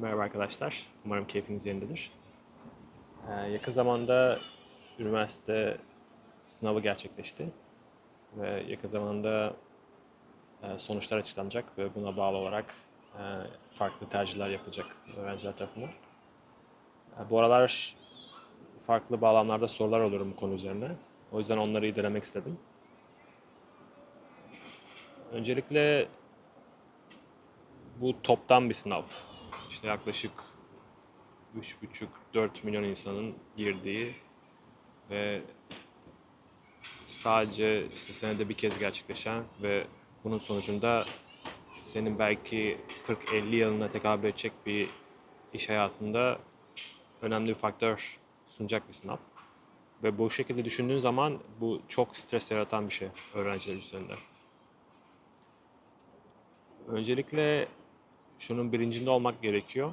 Merhaba arkadaşlar. Umarım keyfiniz yerindedir. Ee, yakın zamanda üniversite sınavı gerçekleşti. Ve yakın zamanda e, sonuçlar açıklanacak ve buna bağlı olarak e, farklı tercihler yapılacak öğrenciler tarafından. E, bu aralar farklı bağlamlarda sorular alıyorum bu konu üzerine. O yüzden onları irdelemek istedim. Öncelikle bu toptan bir sınav. İşte yaklaşık 3,5-4 milyon insanın girdiği ve sadece işte senede bir kez gerçekleşen ve bunun sonucunda senin belki 40-50 yılına tekabül edecek bir iş hayatında önemli bir faktör sunacak bir sınav. Ve bu şekilde düşündüğün zaman bu çok stres yaratan bir şey öğrenciler üzerinde. Öncelikle şunun bilincinde olmak gerekiyor.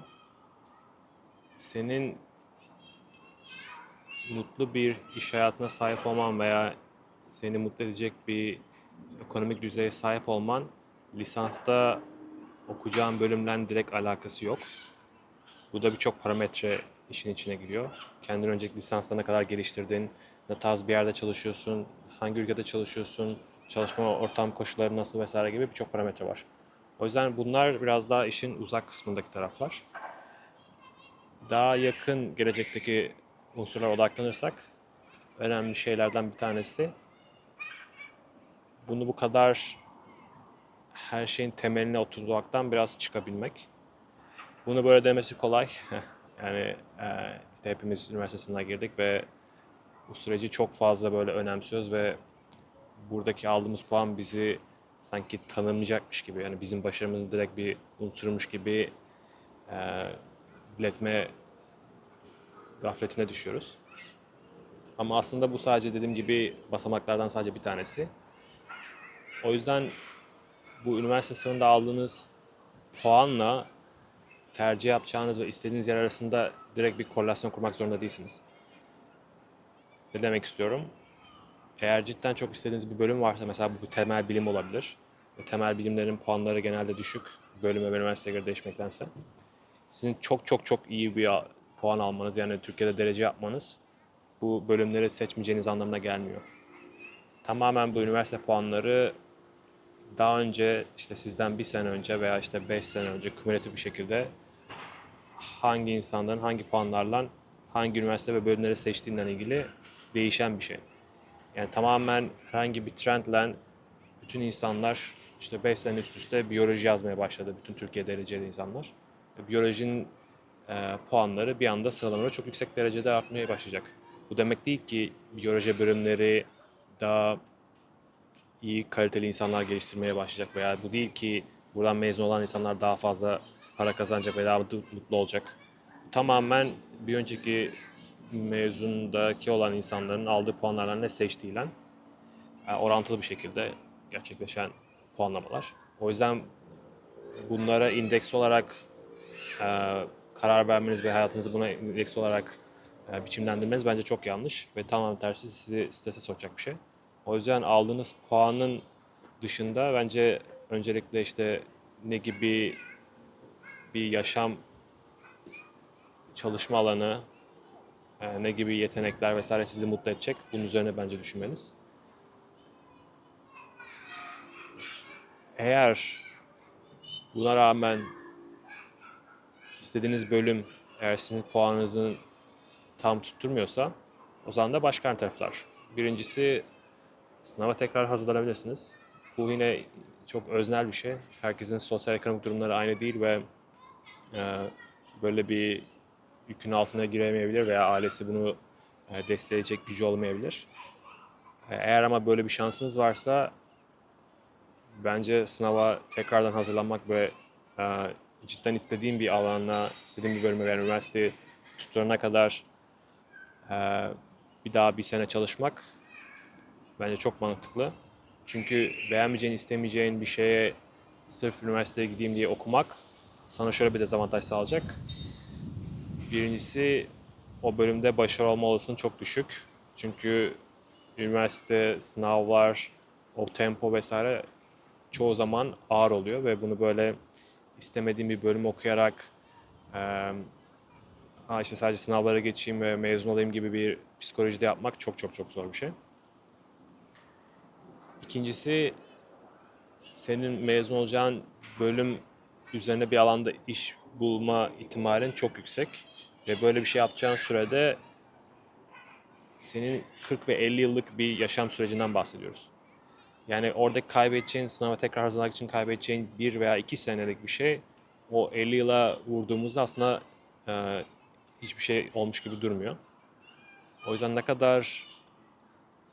Senin mutlu bir iş hayatına sahip olman veya seni mutlu edecek bir ekonomik düzeye sahip olman lisansta okuyacağın bölümle direkt alakası yok. Bu da birçok parametre işin içine giriyor. Kendini önceki lisansta ne kadar geliştirdin, ne tarz bir yerde çalışıyorsun, hangi ülkede çalışıyorsun, çalışma ortam koşulları nasıl vesaire gibi birçok parametre var. O yüzden bunlar biraz daha işin uzak kısmındaki taraflar. Daha yakın gelecekteki unsurlara odaklanırsak önemli şeylerden bir tanesi bunu bu kadar her şeyin temeline oturmaktan biraz çıkabilmek. Bunu böyle demesi kolay. yani e, işte hepimiz üniversite sınavına girdik ve bu süreci çok fazla böyle önemsiyoruz ve buradaki aldığımız puan bizi sanki tanımlayacakmış gibi yani bizim başarımızın direkt bir unsurmuş gibi e, biletme gafletine düşüyoruz. Ama aslında bu sadece dediğim gibi basamaklardan sadece bir tanesi. O yüzden bu üniversite sınavında aldığınız puanla tercih yapacağınız ve istediğiniz yer arasında direkt bir korelasyon kurmak zorunda değilsiniz. Ne demek istiyorum? Eğer cidden çok istediğiniz bir bölüm varsa mesela bu temel bilim olabilir. Ve temel bilimlerin puanları genelde düşük. Bölüme ve üniversiteye göre değişmektense. Sizin çok çok çok iyi bir puan almanız yani Türkiye'de derece yapmanız bu bölümleri seçmeyeceğiniz anlamına gelmiyor. Tamamen bu üniversite puanları daha önce işte sizden bir sene önce veya işte beş sene önce kümülatif bir şekilde hangi insanların hangi puanlarla hangi üniversite ve bölümleri seçtiğinden ilgili değişen bir şey. Yani tamamen herhangi bir trendle bütün insanlar işte 5 sene üst üste biyoloji yazmaya başladı. Bütün Türkiye dereceli insanlar. Biyolojinin e, puanları bir anda sıralamada çok yüksek derecede artmaya başlayacak. Bu demek değil ki biyoloji bölümleri daha iyi kaliteli insanlar geliştirmeye başlayacak veya bu değil ki buradan mezun olan insanlar daha fazla para kazanacak ve daha mutlu olacak. Tamamen bir önceki mezundaki olan insanların aldığı puanlarla ne seçtiğiyle e, orantılı bir şekilde gerçekleşen puanlamalar. O yüzden bunlara indeks olarak e, karar vermeniz ve hayatınızı buna indeks olarak e, biçimlendirmeniz bence çok yanlış ve tamamen tersi sizi strese sokacak bir şey. O yüzden aldığınız puanın dışında bence öncelikle işte ne gibi bir yaşam çalışma alanı, e, ne gibi yetenekler vesaire sizi mutlu edecek. Bunun üzerine bence düşünmeniz. Eğer buna rağmen istediğiniz bölüm eğer sizin puanınızın tam tutturmuyorsa o zaman da başka alternatifler. Birincisi sınava tekrar hazırlanabilirsiniz. Bu yine çok öznel bir şey. Herkesin sosyal ekonomik durumları aynı değil ve e, böyle bir yükün altına giremeyebilir veya ailesi bunu e, destekleyecek gücü olmayabilir. E, eğer ama böyle bir şansınız varsa bence sınava tekrardan hazırlanmak ve e, cidden istediğim bir alana, istediğim bir bölüme veya üniversiteyi tutturana kadar e, bir daha bir sene çalışmak bence çok mantıklı. Çünkü beğenmeyeceğin, istemeyeceğin bir şeye sırf üniversiteye gideyim diye okumak sana şöyle bir dezavantaj sağlayacak. Birincisi o bölümde başarılı olma olasılığın çok düşük. Çünkü üniversite, sınavlar, o tempo vesaire çoğu zaman ağır oluyor ve bunu böyle istemediğin bir bölüm okuyarak Ee, ha işte sadece sınavlara geçeyim ve mezun olayım gibi bir psikolojide yapmak çok çok çok zor bir şey. İkincisi senin mezun olacağın bölüm üzerine bir alanda iş bulma ihtimalin çok yüksek. Ve böyle bir şey yapacağın sürede senin 40 ve 50 yıllık bir yaşam sürecinden bahsediyoruz. Yani orada kaybedeceğin, sınava tekrar hazırlamak için kaybedeceğin bir veya iki senelik bir şey o 50 yıla vurduğumuzda aslında e, hiçbir şey olmuş gibi durmuyor. O yüzden ne kadar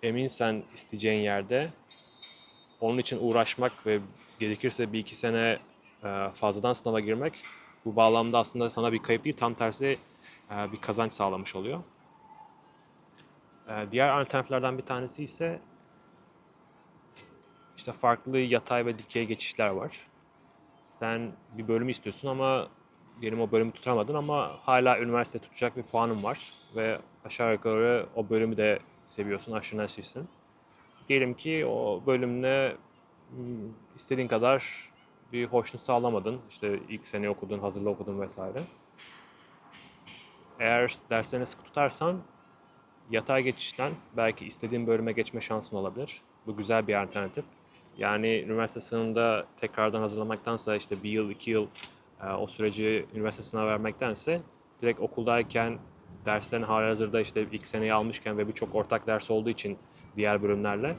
eminsen isteyeceğin yerde onun için uğraşmak ve gerekirse bir iki sene e, fazladan sınava girmek bu bağlamda aslında sana bir kayıp değil tam tersi e, bir kazanç sağlamış oluyor. E, Diğer alternatiflerden bir tanesi ise işte farklı yatay ve dikey geçişler var. Sen bir bölümü istiyorsun ama diyelim o bölümü tutamadın ama hala üniversite tutacak bir puanın var ve aşağı yukarı o bölümü de seviyorsun, aşırı neşlisin. Diyelim ki o bölümle hmm, istediğin kadar bir hoşnut sağlamadın. İşte ilk sene okudun, hazırlı okudun vesaire. Eğer derslerini sıkı tutarsan yatay geçişten belki istediğin bölüme geçme şansın olabilir. Bu güzel bir alternatif. Yani üniversite sınavında tekrardan hazırlamaktansa işte bir yıl, iki yıl e, o süreci üniversite sınavı vermektense direkt okuldayken derslerin halihazırda işte ilk seneyi almışken ve birçok ortak ders olduğu için diğer bölümlerle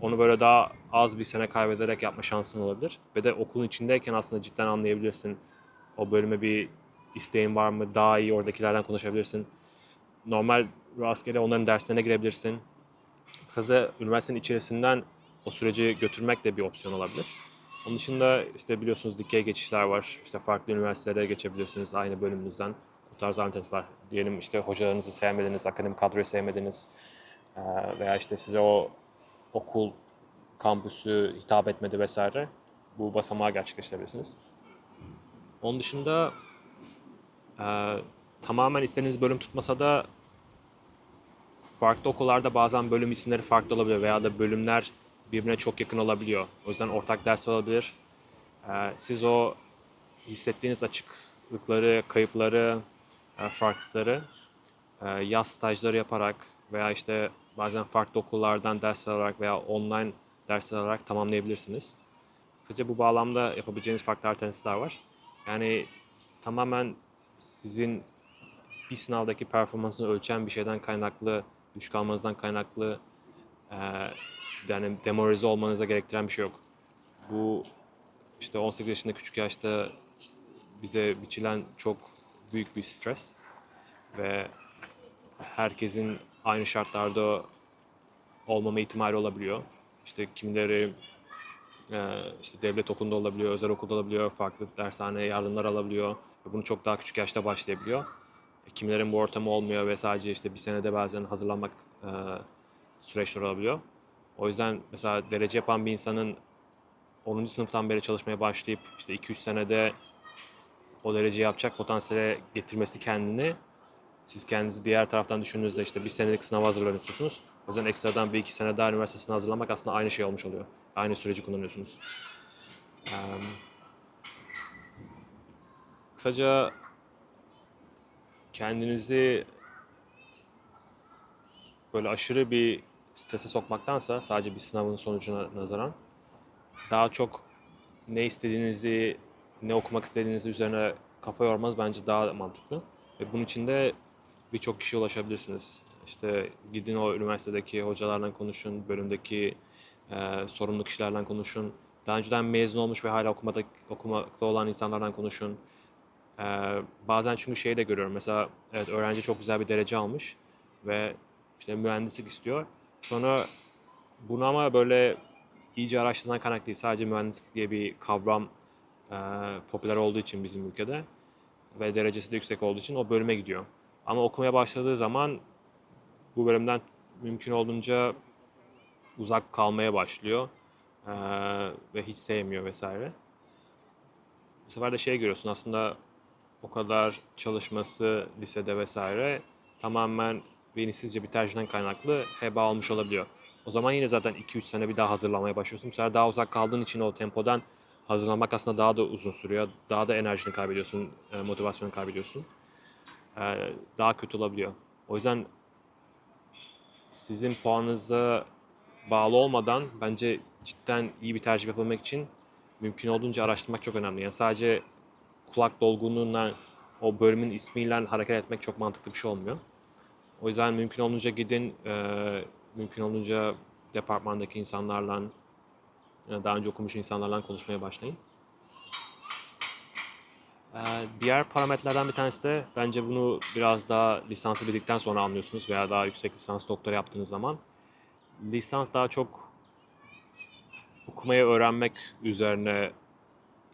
onu böyle daha az bir sene kaybederek yapma şansın olabilir. Ve de okulun içindeyken aslında cidden anlayabilirsin. O bölüme bir isteğin var mı? Daha iyi oradakilerden konuşabilirsin. Normal rastgele onların derslerine girebilirsin. Kısaca üniversitenin içerisinden o süreci götürmek de bir opsiyon olabilir. Onun dışında işte biliyorsunuz dikey geçişler var. İşte farklı üniversitelere geçebilirsiniz aynı bölümünüzden. Bu tarz alternatif var. Diyelim işte hocalarınızı sevmediniz, akademik kadroyu sevmediniz veya işte size o okul kampüsü hitap etmedi vesaire. Bu basamağı gerçekleştirebilirsiniz. Onun dışında tamamen istediğiniz bölüm tutmasa da farklı okullarda bazen bölüm isimleri farklı olabiliyor veya da bölümler birbirine çok yakın olabiliyor. O yüzden ortak ders olabilir. Ee, siz o hissettiğiniz açıklıkları, kayıpları, e, farklılıkları e, yaz stajları yaparak veya işte bazen farklı okullardan ders alarak veya online ders alarak tamamlayabilirsiniz. Kısaca bu bağlamda yapabileceğiniz farklı alternatifler var. Yani tamamen sizin bir sınavdaki performansını ölçen bir şeyden kaynaklı, düşük almanızdan kaynaklı e, yani demoralize olmanıza gerektiren bir şey yok. Bu işte 18 yaşında küçük yaşta bize biçilen çok büyük bir stres ve herkesin aynı şartlarda olmama ihtimali olabiliyor. İşte kimileri e, işte devlet okulunda olabiliyor, özel okulda olabiliyor, farklı dershaneye yardımlar alabiliyor ve bunu çok daha küçük yaşta başlayabiliyor. E, Kimilerin bu ortamı olmuyor ve sadece işte bir senede bazen hazırlanmak e, süreçler olabiliyor. O yüzden mesela derece yapan bir insanın 10. sınıftan beri çalışmaya başlayıp işte 2-3 senede o dereceyi yapacak potansiyele getirmesi kendini siz kendinizi diğer taraftan düşündüğünüzde işte bir senelik sınava hazırlanıyorsunuz. O yüzden ekstradan bir iki sene daha üniversitesine hazırlamak aslında aynı şey olmuş oluyor. Aynı süreci kullanıyorsunuz. Em, kısaca kendinizi böyle aşırı bir strese sokmaktansa sadece bir sınavın sonucuna nazaran daha çok ne istediğinizi, ne okumak istediğinizi üzerine kafa yormanız bence daha mantıklı. Ve bunun için de birçok kişiye ulaşabilirsiniz. İşte gidin o üniversitedeki hocalarla konuşun, bölümdeki e, sorumlu kişilerle konuşun. Daha önceden mezun olmuş ve hala okumada, okumakta olan insanlardan konuşun. E, bazen çünkü şeyi de görüyorum. Mesela evet öğrenci çok güzel bir derece almış ve işte mühendislik istiyor. Sonra bunu ama böyle iyice araştırılan kaynak değil. Sadece mühendislik diye bir kavram e, popüler olduğu için bizim ülkede ve derecesi de yüksek olduğu için o bölüme gidiyor. Ama okumaya başladığı zaman bu bölümden mümkün olduğunca uzak kalmaya başlıyor e, ve hiç sevmiyor vesaire. Bu sefer de şey görüyorsun aslında o kadar çalışması lisede vesaire tamamen bilinçsizce bir tercihten kaynaklı heba olmuş olabiliyor. O zaman yine zaten 2-3 sene bir daha hazırlamaya başlıyorsun. Bu daha uzak kaldığın için o tempodan hazırlanmak aslında daha da uzun sürüyor. Daha da enerjini kaybediyorsun, e, motivasyonu kaybediyorsun. E, daha kötü olabiliyor. O yüzden sizin puanınıza bağlı olmadan bence cidden iyi bir tercih yapabilmek için mümkün olduğunca araştırmak çok önemli. Yani sadece kulak dolgunluğundan o bölümün ismiyle hareket etmek çok mantıklı bir şey olmuyor. O yüzden mümkün olunca gidin, e, mümkün olunca departmandaki insanlarla, e, daha önce okumuş insanlarla konuşmaya başlayın. E, diğer parametrelerden bir tanesi de bence bunu biraz daha lisansı bitirdikten sonra anlıyorsunuz veya daha yüksek lisans doktora yaptığınız zaman. Lisans daha çok okumayı öğrenmek üzerine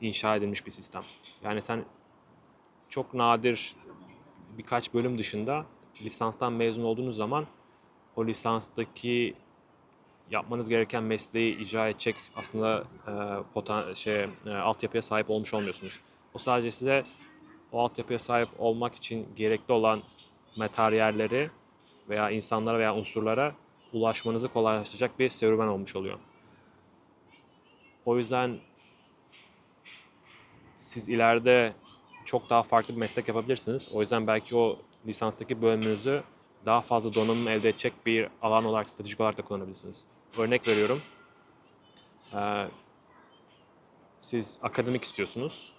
inşa edilmiş bir sistem. Yani sen çok nadir birkaç bölüm dışında lisanstan mezun olduğunuz zaman o lisanstaki yapmanız gereken mesleği icra edecek aslında e, poten, şey, e, altyapıya sahip olmuş olmuyorsunuz. O sadece size o altyapıya sahip olmak için gerekli olan materyalleri veya insanlara veya unsurlara ulaşmanızı kolaylaştıracak bir serüven olmuş oluyor. O yüzden siz ileride çok daha farklı bir meslek yapabilirsiniz. O yüzden belki o lisanstaki bölümünüzü daha fazla donanım elde edecek bir alan olarak, stratejik olarak da kullanabilirsiniz. Örnek veriyorum. Ee, siz akademik istiyorsunuz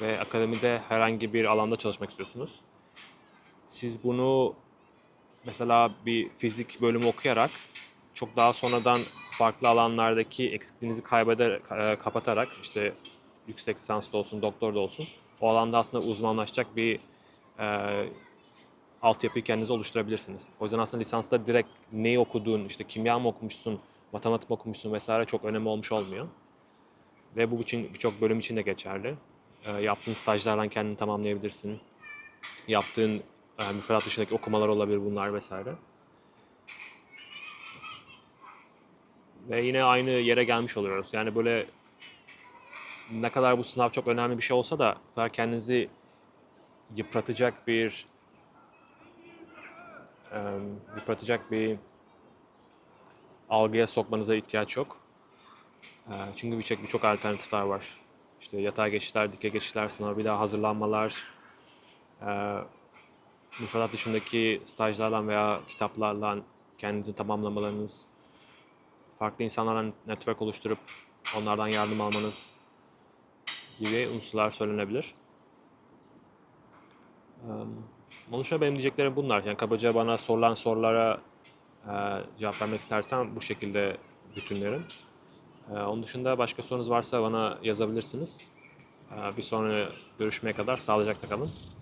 ve akademide herhangi bir alanda çalışmak istiyorsunuz. Siz bunu mesela bir fizik bölümü okuyarak çok daha sonradan farklı alanlardaki eksikliğinizi kaybeder, e, kapatarak işte yüksek lisans da olsun, doktor da olsun o alanda aslında uzmanlaşacak bir e, altyapıyı kendinize oluşturabilirsiniz. O yüzden aslında lisansta direkt neyi okuduğun, işte kimya mı okumuşsun, matematik mi okumuşsun vesaire çok önemli olmuş olmuyor. Ve bu için birçok bölüm için de geçerli. E, yaptığın stajlarla kendini tamamlayabilirsin. Yaptığın e, müfredat dışındaki okumalar olabilir bunlar vesaire. Ve yine aynı yere gelmiş oluyoruz. Yani böyle ne kadar bu sınav çok önemli bir şey olsa da bu kadar kendinizi yıpratacak bir yıpratacak bir algıya sokmanıza ihtiyaç yok. Çünkü birçok birçok alternatifler var. İşte yatay geçişler, dikey geçişler, sınava bir daha hazırlanmalar, müfredat dışındaki stajlarla veya kitaplarla kendinizi tamamlamalarınız, farklı insanlarla network oluşturup onlardan yardım almanız gibi unsurlar söylenebilir. Onun dışında benim diyeceklerim bunlar. Yani kabaca bana sorulan sorulara e, cevap vermek istersen bu şekilde bütünlerim. E, onun dışında başka sorunuz varsa bana yazabilirsiniz. E, bir sonra görüşmeye kadar sağlıcakla kalın.